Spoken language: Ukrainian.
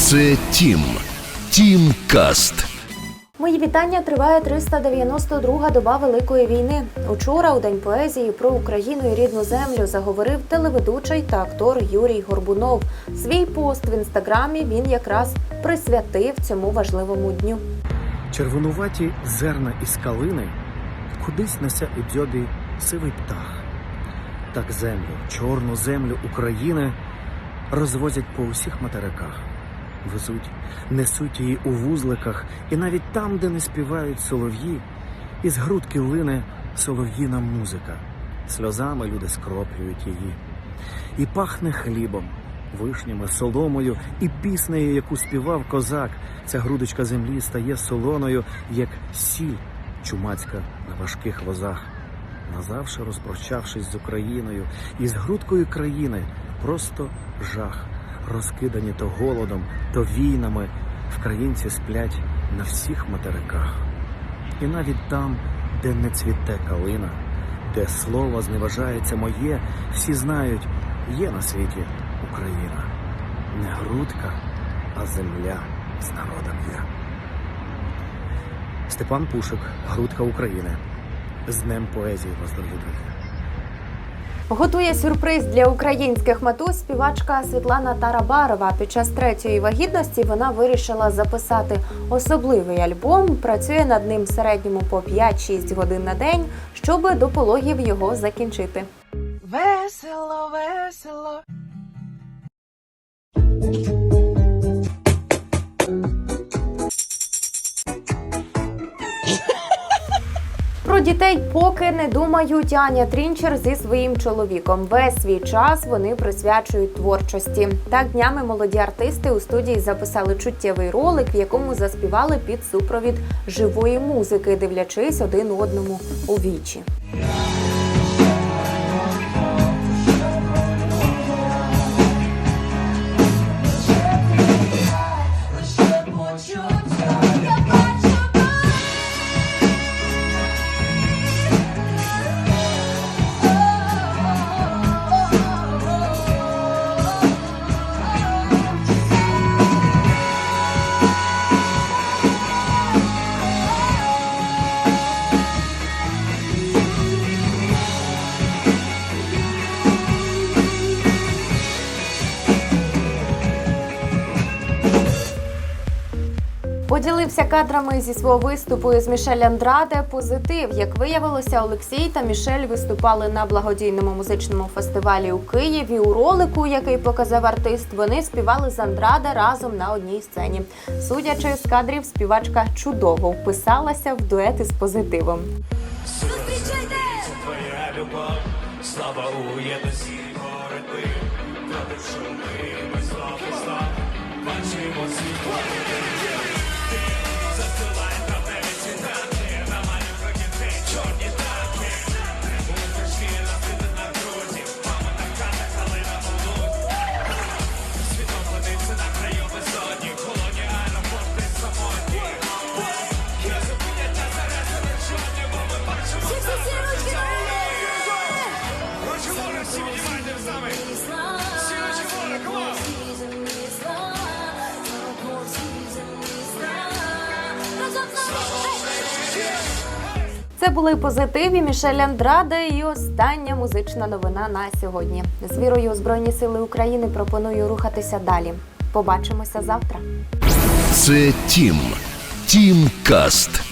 Це Тім. Тім Каст. Мої вітання триває 392-га доба Великої війни. Учора, у день поезії, про Україну і рідну землю заговорив телеведучий та актор Юрій Горбунов. Свій пост в інстаграмі він якраз присвятив цьому важливому дню. Червонуваті зерна із калини кудись несе у дзьобі сивий птах. Так землю, чорну землю України розвозять по усіх материках. Везуть, несуть її у вузликах, і навіть там, де не співають солов'ї, із грудки лине солов'їна музика. Сльозами люди скроплюють її. І пахне хлібом, вишнями, соломою і піснею, яку співав козак. Ця грудочка землі стає солоною, як сіль чумацька на важких возах. Назавше розпрощавшись з Україною і з грудкою країни, просто жах, розкидані то голодом, то війнами, вкраїнці сплять на всіх материках. І навіть там, де не цвіте калина, де слово зневажається моє, всі знають, є на світі Україна. Не грудка, а земля з народом є. Степан Пушик, Грудка України. З Днем поезії вас, дорогі друзі. Готує сюрприз для українських матусь співачка Світлана Тарабарова. Під час третьої вагітності вона вирішила записати особливий альбом. Працює над ним в середньому по 5-6 годин на день, щоб до пологів його закінчити. Весело, весело. Дітей поки не думають Аня Трінчер зі своїм чоловіком. Весь свій час вони присвячують творчості. Так днями молоді артисти у студії записали чуттєвий ролик, в якому заспівали під супровід живої музики, дивлячись один одному у вічі. Поділився кадрами зі свого виступу із Мішель Андраде. Позитив, як виявилося, Олексій та Мішель виступали на благодійному музичному фестивалі у Києві. У ролику, який показав артист, вони співали з Андраде разом на одній сцені. Судячи з кадрів, співачка чудово вписалася в дует із позитивом. Твоя любов, слава у єдності боротьби, проти шуми, і бачимо світло. Це були позитиві Мішель Андраде і остання музична новина на сьогодні. З вірою у Збройні Сили України пропоную рухатися далі. Побачимося завтра. Це Тім. Тім Каст.